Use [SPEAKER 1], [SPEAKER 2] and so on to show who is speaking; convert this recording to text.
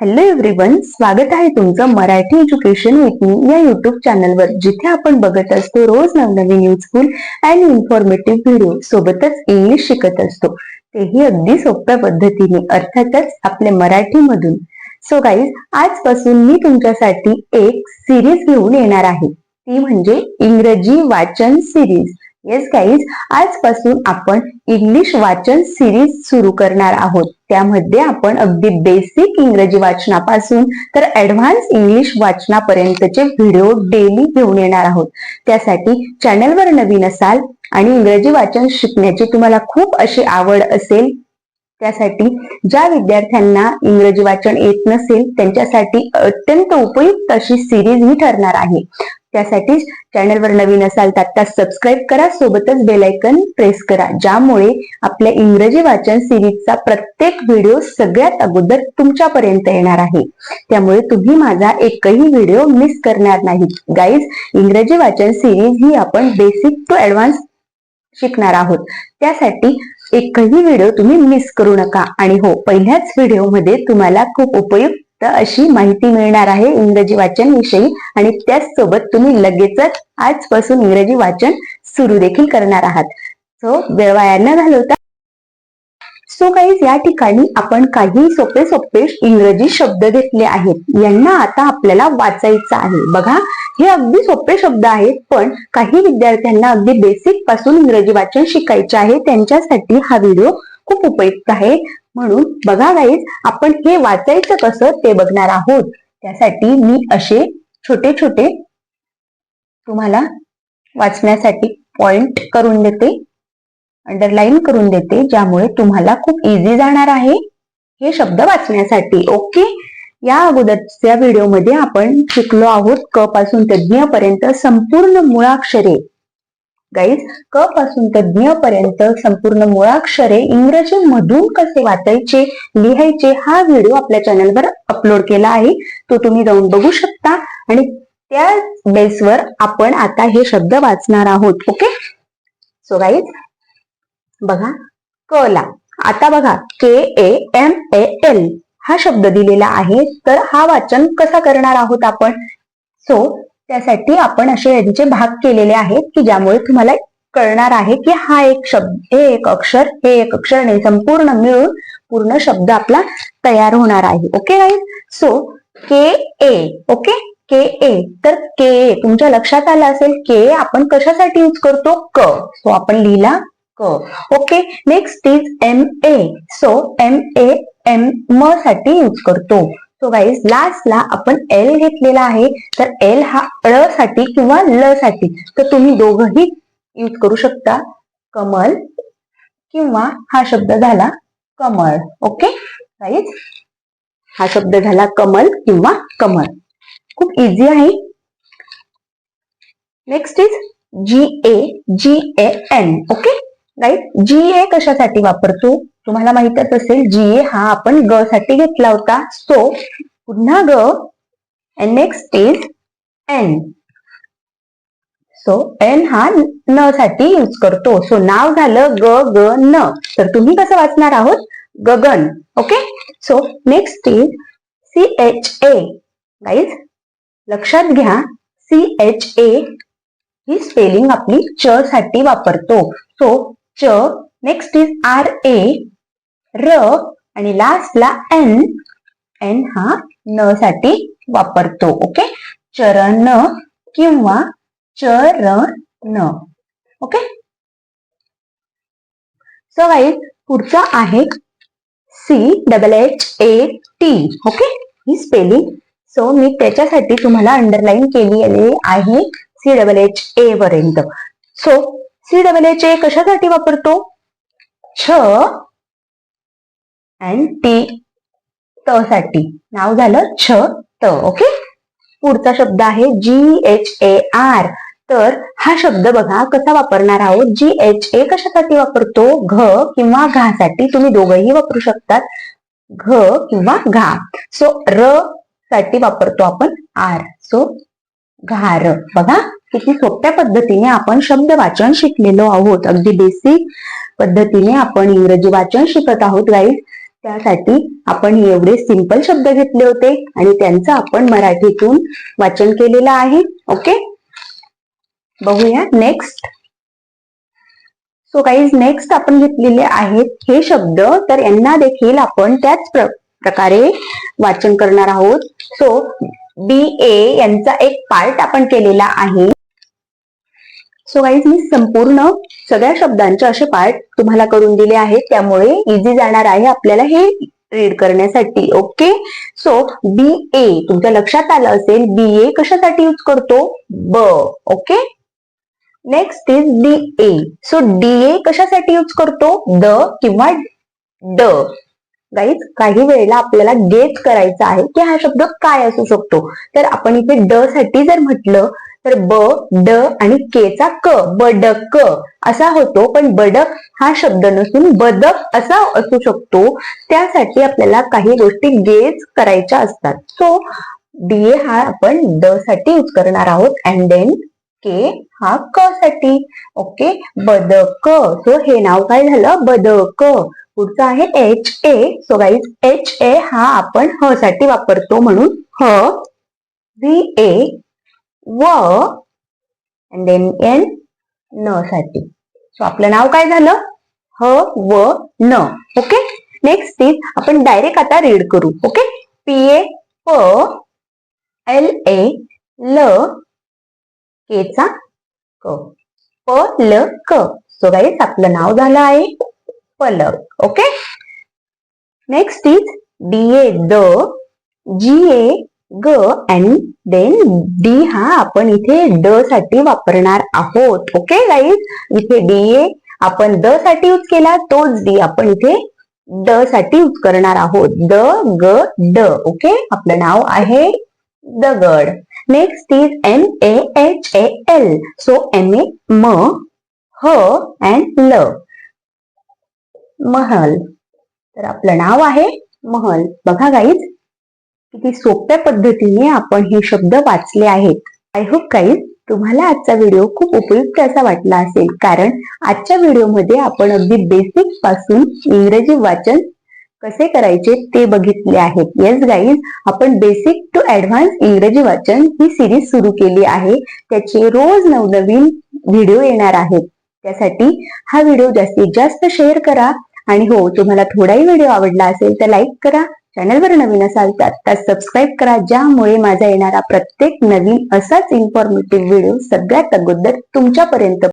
[SPEAKER 1] Hello everyone स्वागत आहे तुमचं मराठी एज्युकेशन विथ मी या युट्यूब चॅनलवर जिथे आपण बघत असतो रोज नवनवीन युजफुल अँड इन्फॉर्मेटिव्ह व्हिडिओ सोबतच इंग्लिश शिकत असतो. तेही अगदी सोप्या पद्धतीने अर्थातच आपल्या मराठीमधून. सो गाईज आजपासून मी तुमच्यासाठी एक सिरीज घेऊन येणार आहे. ती म्हणजे इंग्रजी वाचन सिरीज येस गाईज आजपासून आपण इंग्लिश वाचन सिरीज सुरू करणार आहोत. त्यामध्ये आपण अगदी बेसिक इंग्रजी वाचनापासून तर ऍडव्हान्स इंग्लिश वाचनापर्यंतचे व्हिडिओ डेली घेऊन येणार आहोत. त्यासाठी चॅनलवर नवीन असाल आणि इंग्रजी वाचन शिकण्याची तुम्हाला खूप अशी आवड असेल त्यासाठी ज्या विद्यार्थ्यांना इंग्रजी वाचन येत नसेल त्यांच्यासाठी अत्यंत उपयुक्त अशी सिरीज ही ठरणार आहे. त्यासाठी चॅनलवर नवीन असाल तर आता सबस्क्राईब करा सोबतच बेलायकन प्रेस करा ज्यामुळे आपल्या इंग्रजी वाचन सिरीजचा प्रत्येक व्हिडिओ सगळ्यात अगोदर तुमच्यापर्यंत येणार आहे. त्यामुळे तुम्ही माझा एकही व्हिडिओ मिस करणार नाही. गाईज इंग्रजी वाचन सिरीज ही आपण बेसिक टू ऍडव्हान्स शिकणार आहोत. त्यासाठी एकही व्हिडिओ तुम्ही मिस करू नका. आणि हो पहिल्याच व्हिडिओमध्ये तुम्हाला खूप उपयुक्त अशी माहिती मिळणार आहे इंग्रजी वाचन विषयी. आणि त्याचसोबत तुम्ही लगेचच आजपासून इंग्रजी वाचन सुरू देखील करणार आहात. सो वेळ वाया न घालवता सो गाईज या ठिकाणी आपण काही सोपे सोपे इंग्रजी शब्द घेतले आहेत. यांना आता आपल्याला वाचायचं आहे. बघा हे अगदी सोपे शब्द आहेत पण काही विद्यार्थ्यांना अगदी बेसिकपासून इंग्रजी वाचन शिकायचे आहे. त्यांच्यासाठी हा व्हिडिओ खूप उपयुक्त आहे. म्हणून बघा गाईज आपण हे वाचायचं कसं ते बघणार आहोत. त्यासाठी मी असे छोटे छोटे तुम्हाला वाचण्यासाठी पॉइंट करून देते. अंडरलाईन करून देते ज्यामुळे तुम्हाला खूप इझी जाणार आहे. हे शब्द वाचण्यासाठी ओके या अगोदरच्या व्हिडिओमध्ये आपण शिकलो आहोत क पासून तज्ञ पर्यंत संपूर्ण मुळाक्षरे. गाईज क पासून तज्ञ पर्यंत संपूर्ण मुळाक्षरे इंग्रजी मधून कसे वाचायचे लिहायचे हा व्हिडिओ आपल्या चॅनलवर अपलोड केला आहे. तो तुम्ही जाऊन बघू शकता. आणि त्या बेसवर आपण आता हे शब्द वाचणार आहोत ओके सो गाईज बघा क ला आता बघा के ए एम ए एल हा शब्द दिलेला आहे तर हा वाचन कसा करणार आहोत आपण? सो त्यासाठी आपण असे यांचे भाग केलेले आहेत की ज्यामुळे तुम्हाला कळणार आहे की हा एक शब्द हे एक अक्षर हे एक अक्षर नाही संपूर्ण मिळून पूर्ण शब्द आपला तयार होणार आहे. Okay guys so K A okay K A तर के ए तुमच्या लक्षात आलं असेल के आपण कशासाठी यूज करतो? क. सो आपण लिहिला क okay next is M A so M A M म साठी यूज करतो. सो गाईज लास्टला आपण एल घेतलेला आहे. तर एल हा ळ साठी किंवा ल साठी. तर तुम्ही दोघही यूज करू शकता. कमल किंवा हा शब्द झाला कमळ. ओके गाईज हा शब्द झाला कमल किंवा कमळ. खूप इझी आहे. Next is G A G A N okay right G A कशासाठी वापरतो? तुम्हाला माहितच असेल जी ए हा आपण ग साठी घेतला होता. सो पुन्हा ग N next is N so N हा न साठी यूज करतो. सो नाव झालं ग ग न. तर तुम्ही कसं वाचणार आहोत? गगन. Okay so next is C H A guys लक्षात घ्या सी एच ए ही स्पेलिंग आपली च साठी वापरतो. सो च नेक्स्ट इज आर ए र आणि लास्टला एन एन हा न साठी वापरतो ओके चरण किंवा चरण ओके सो गाईज पुढचा आहे C double H A T okay he spelling so मी त्याच्यासाठी तुम्हाला अंडरलाईन केली आहे सी डबल एच ए पर्यंत. So C double H A कशासाठी वापरतो? छ अँड टी त साठी. नाव झालं छ त ओके? पुढचा शब्द आहे जी एच ए आर तर हा शब्द बघा कसा वापरणार आहोत? जी एच ए कशासाठी वापरतो? घ किंवा घासाठी. तुम्ही दोघंही वापरू शकतात. घ किंवा घा. सो र साठी वापरतो आपण आर सो घार. बघा. किती सोप्या पद्धतीने आपण शब्द वाचन शिकलेलो आहोत. अगदी बेसिक पद्धतीने आपण इंग्रजी वाचन शिकत आहोत गाईड त्यासाठी आपण एवढे सिंपल शब्द घेतले होते आणि त्यांचं आपण मराठीतून वाचन केलेलं आहे. ओके बघूया नेक्स्ट सो गाईज नेक्स्ट आपण घेतलेले आहेत हे शब्द. तर यांना देखील आपण त्याच प्र- प्रकारे वाचन करणार आहोत. सो बी ए यांचा एक पार्ट आपण केलेला आहे. सो गाईज मी संपूर्ण सगळ्या शब्दांचे असे पार्ट तुम्हाला करून दिले आहेत. त्यामुळे इझी जाणार आहे आपल्याला हे रीड करण्यासाठी ओके सो बी ए तुमच्या लक्षात आलं असेल बी ए कशासाठी यूज करतो? ब okay next is D A so D A कशासाठी यूज करतो? द किंवा ड गाईज काही वेळेला आपल्याला गेट करायचं आहे की हा शब्द काय असू शकतो. तर आपण इथे ड साठी जर म्हटलं तर ब ड आणि के चा क बडक. असा होतो पण बडक हा शब्द नसून बदक असा असू शकतो. त्यासाठी आपल्याला काही गोष्टी गेज करायच्या असतात. सो डी ए हा आपण ड साठी यूज करणार आहोत अँड देन के हा क साठी. ओके बदक. सो हे नाव काय झालं? बदक. पुढचं आहे H A so guys H A हा आपण ह साठी वापरतो म्हणून ह व्ही ए व अँड देन एन न साठी. सो आपलं नाव काय झालं? ह व न. ओके नेक्स्ट इज आपण डायरेक्ट आता रीड करू. ओके पी ए प एल ए ल केचा क. प ल क सो गाईस आपलं नाव झालं आहे पलक okay next is D A the G A ग अँड देन डी हा आपण इथे ड साठी वापरणार आहोत. ओके गाईज इथे डी ए आपण द साठी यूज केला तोच डी आपण इथे ड साठी यूज करणार आहोत. द ग ड. ओके आपलं नाव आहे दगड next is M A H A L so M A म ह अँड ल महल. तर आपलं नाव आहे महल. बघा गाईज किती सोप्या पद्धतीने आपण हे शब्द वाचले आहेत. आय होप काही तुम्हाला आजचा व्हिडिओ खूप उपयुक्त असा वाटला असेल. कारण आजच्या व्हिडिओमध्ये आपण अगदी बेसिकपासून इंग्रजी वाचन कसे करायचे ते बघितले आहेत येस गाईज आपण बेसिक टू ऍडव्हान्स इंग्रजी वाचन ही सिरीज सुरू केली आहे. त्याचे रोज नवनवीन व्हिडिओ येणार आहेत. त्यासाठी हा व्हिडिओ जास्तीत जास्त शेअर करा. आणि हो तुम्हाला थोडाही व्हिडिओ आवडला असेल तर लाईक करा. चॅनलवर नवीन असाल तर आत्ता सबस्क्राईब करा ज्यामुळे माझा येणारा प्रत्येक नवीन असाच इन्फॉर्मेटिव्ह व्हिडिओ सगळ्यात अगोदर तुमच्यापर्यंत